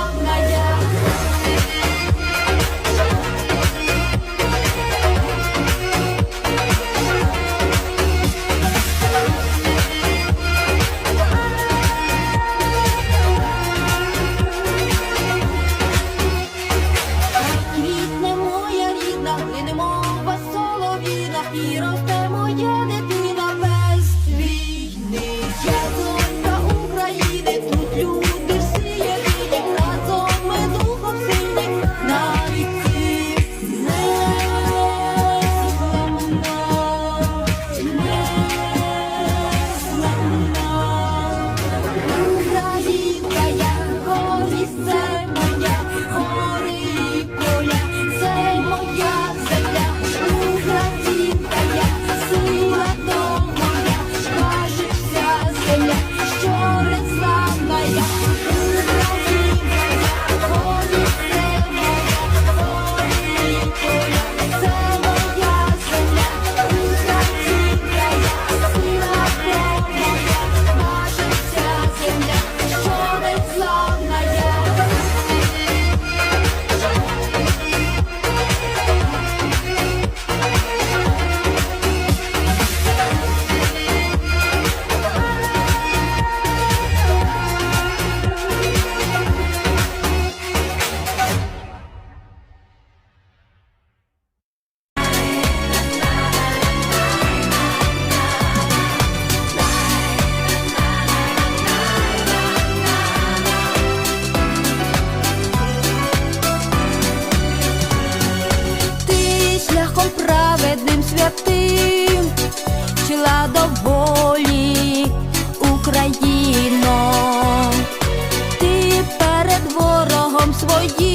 long night. ти, вчила до волі Україно, ти перед ворогом своїм